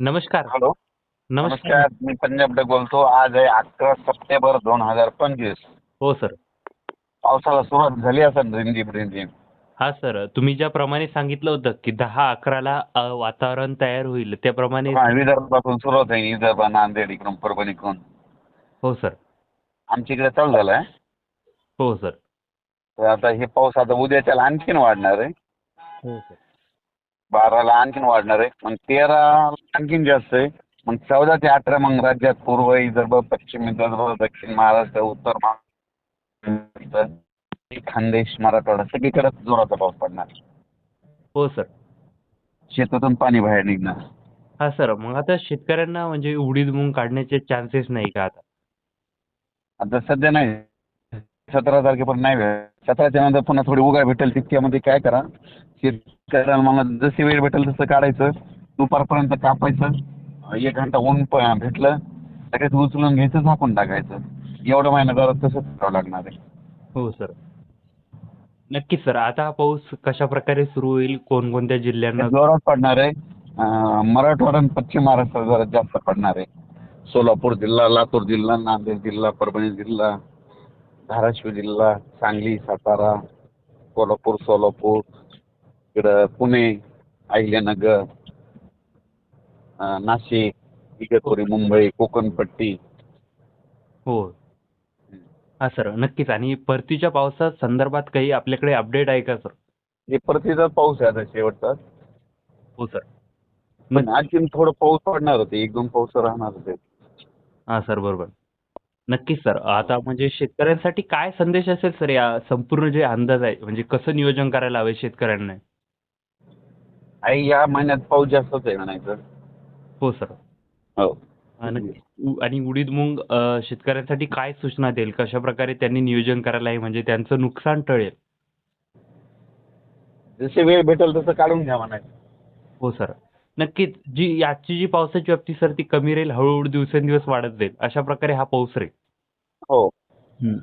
नमस्कार. हॅलो. नमस्कार. नमस्कार. मी पंजाब बोलतो. आज आहे अकरा सप्टेंबर दोन हजार पंचवीस. हो सर. पावसाला सुरुवात झाली असेल रिमझिम रिमझिम. हा सर. तुम्ही ज्याप्रमाणे सांगितलं होतं की दहा अकराला अ, वातावरण तयार होईल त्याप्रमाणे हा, विदर्भातून सुरुवात आहे. विदर्भ नांदेड इकडून परभणी इकडून. हो सर. आमच्या इकडे चालू झालाय हो सर. तर आता हे पाऊस आता उद्याच्याला आणखीन वाढणार आहे. हो सर. बाराला आणखीन वाढणार आहे. मग तेरा आणखीन जास्त आहे. मग चौदा ते अठरा मग राज्यात पूर्व विदर्भ पश्चिम विदर्भ दक्षिण महाराष्ट्र उत्तर महाराष्ट्र खानदेश मराठवाडा सगळीकडे जोराचा पाऊस पडणार. हो सर. शेतातून पाणी बाहेर निघणार. हा सर. मग आता शेतकऱ्यांना म्हणजे उडीद मूग काढण्याचे चान्सेस नाही का आता? आता सध्या नाही. सतरा तारखेपर्यंत नाही सतराच्या नंतर पुन्हा थोडी उघड भेटेल तितक्यामध्ये काय करा? शेतकऱ्याला मला जशी वेळ भेटेल तसं काढायचं. दुपारपर्यंत कापायचं. एक घंटा ऊन भेटलं लगेच उचलून घ्यायचं झाकून टाकायचं. एवढं महिना जरा तसंच करावं लागणार आहे. हो सर. नक्कीच सर. आता पाऊस कशा प्रकारे सुरू होईल? कोणकोणत्या जिल्ह्यांना जोरात पडणार आहे. मराठवाडा आणि पश्चिम महाराष्ट्रात जरा जास्त पडणार आहे. सोलापूर जिल्हा लातूर जिल्हा नांदेड जिल्हा परभणी जिल्हा धाराशिव जिल्हा सांगली सातारा कोल्हापूर सोलापूर इकडं पुणे अहिल्यानगर अं, नाशिक इगतपुरी मुंबई कोकणपट्टी. हो. हा सर नक्कीच. आणि परतीच्या पावसा संदर्भात काही आपल्याकडे अपडेट आहे का सर? हे परतीचा पाऊस आहे आता शेवटचा. हो सर. पण आणखीन थोडं पाऊस पडणार होते. एक दोन पाऊस राहणार होते. हा सर बरोबर. नक्कीच सर. आता म्हणजे शेतकऱ्यांसाठी काय संदेश असेल सर या संपूर्ण जे अंदाज आहे? म्हणजे कसं नियोजन करायला हवे शेतकऱ्यांना? आई या महिन्यात पाऊस जास्तच आहे म्हणायचं. हो सर. हो. उ- आणि उडीद मूग अ, शेतकऱ्यांसाठी काय सूचना देईल? कशा प्रकारे त्यांनी नियोजन करायला आहे? म्हणजे त्यांचं नुकसान टळेल. जसे वेळ भेटेल तसं काढून घ्या म्हणायचं. हो सर. नक्कीच जी याची जी पावसाची व्याप्ती सर ती कमी राहील हळूहळू दिवसेंदिवस वाढत जाईल. अशा प्रकारे हा पाऊस राहील. हो.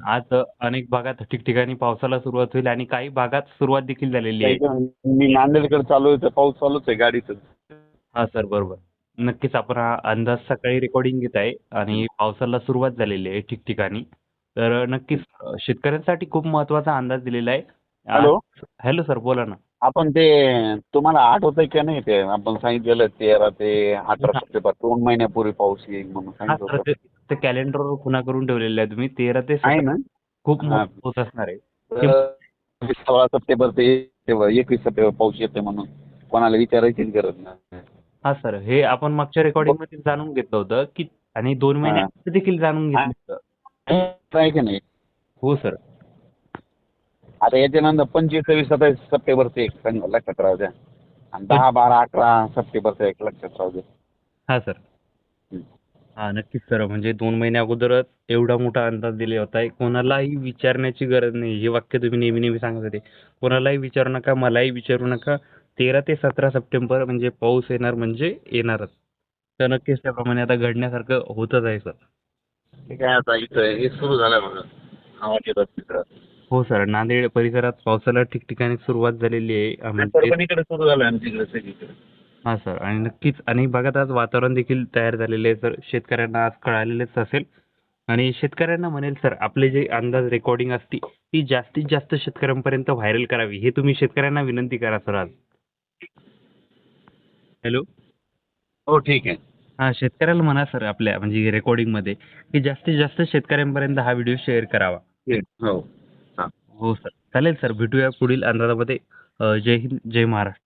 आज अनेक भागात ठिकठिकाणी पावसाला सुरुवात होईल आणि काही भागात सुरुवात देखील झालेली आहे. मी नांदेडकडे चालू आहे तर पाऊस चालूच आहे गाडीचं हा सर बरोबर. नक्कीच आपण हा अंदाज सकाळी रेकॉर्डिंग घेत आहे आणि पावसाला सुरुवात झालेली आहे ठिकठिकाणी. तर नक्कीच शेतकऱ्यांसाठी खूप महत्त्वाचा अंदाज दिलेला आहे. हॅलो हॅलो सर बोला ना. आपण ते तुम्हाला आठवतंय का नाही ते? आपण सांगितलेलं तेरा ते अठरा सप्टेंबर दोन महिन्यापूर्वी पाऊस येईल म्हणून सांगितलं ते- ते कॅलेंडरवर खुणा करून ठेवलेले आहे तुम्ही तेरा ते आहे ना? खूप हा. पाऊस असणार आहे. तर सोळा सप्टेंबर ते एकवीस सप्टेंबर पाऊस येते म्हणून. कोणाला विचारायचीच गरज नाही. हा सर हे आपण मागच्या रेकॉर्डिंगमध्ये जाणून घेतलं होतं की आणि दोन हा. महिन्यात देखील जाणून घेतलं होतं. आहे की नाही? हो सर. आता याच्यानंतर पंचवीस सव्वीस सत्तावीस सप्टेंबरचं एक सांग लक्षात राहू द्या. आणि दहा बारा अकरा सप्टेंबरचं एक लक्षात राहू द्या. हा सर. हा नक्कीच सर. म्हणजे दोन महिन्या अगोदरच एवढा मोठा अंदाज दिले होता. कोणालाही विचारण्याची गरज नाही. हे वाक्य तुम्ही नेहमी नेहमी सांगत होते. कोणालाही विचारू नका मलाही विचारू नका. तेरा ते सतरा सप्टेंबर म्हणजे पाऊस येणार म्हणजे येणारच. तर नक्कीच त्याप्रमाणे आता घडण्यासारखं होतच आहे सर. हे काय आता इथं हे सुरू झालं बघा आवाज येतात तिकडं. हो सर. नांदेड परिसरात पावसाला ठिकठिकाणी सुरुवात झालेली आहे. म्हणजे परभणीकडे सुरू झालं आमच्याकडे सगळीकडे. हा सर. आणि नक्कीच अनेक भागात आज वातावरण देखील तयार झालेले आहे सर. शेतकऱ्यांना आज कळालेलेच असेल. आणि शेतकऱ्यांना म्हणेल सर आपले जे अंदाज रेकॉर्डिंग असती ती जास्तीत जास्त शेतकऱ्यांपर्यंत व्हायरल करावी हे तुम्ही शेतकऱ्यांना विनंती करा सर आज. हॅलो? हो ठीक आहे. हा शेतकऱ्याला म्हणा सर आपल्या म्हणजे रेकॉर्डिंगमध्ये की जास्तीत जास्त शेतकऱ्यांपर्यंत हा व्हिडिओ शेअर करावा. ठीक. हो. हो. सर. चालेल सर. भेटूया पुढील अंदाजामध्ये. जय हिंद जय महाराष्ट्र.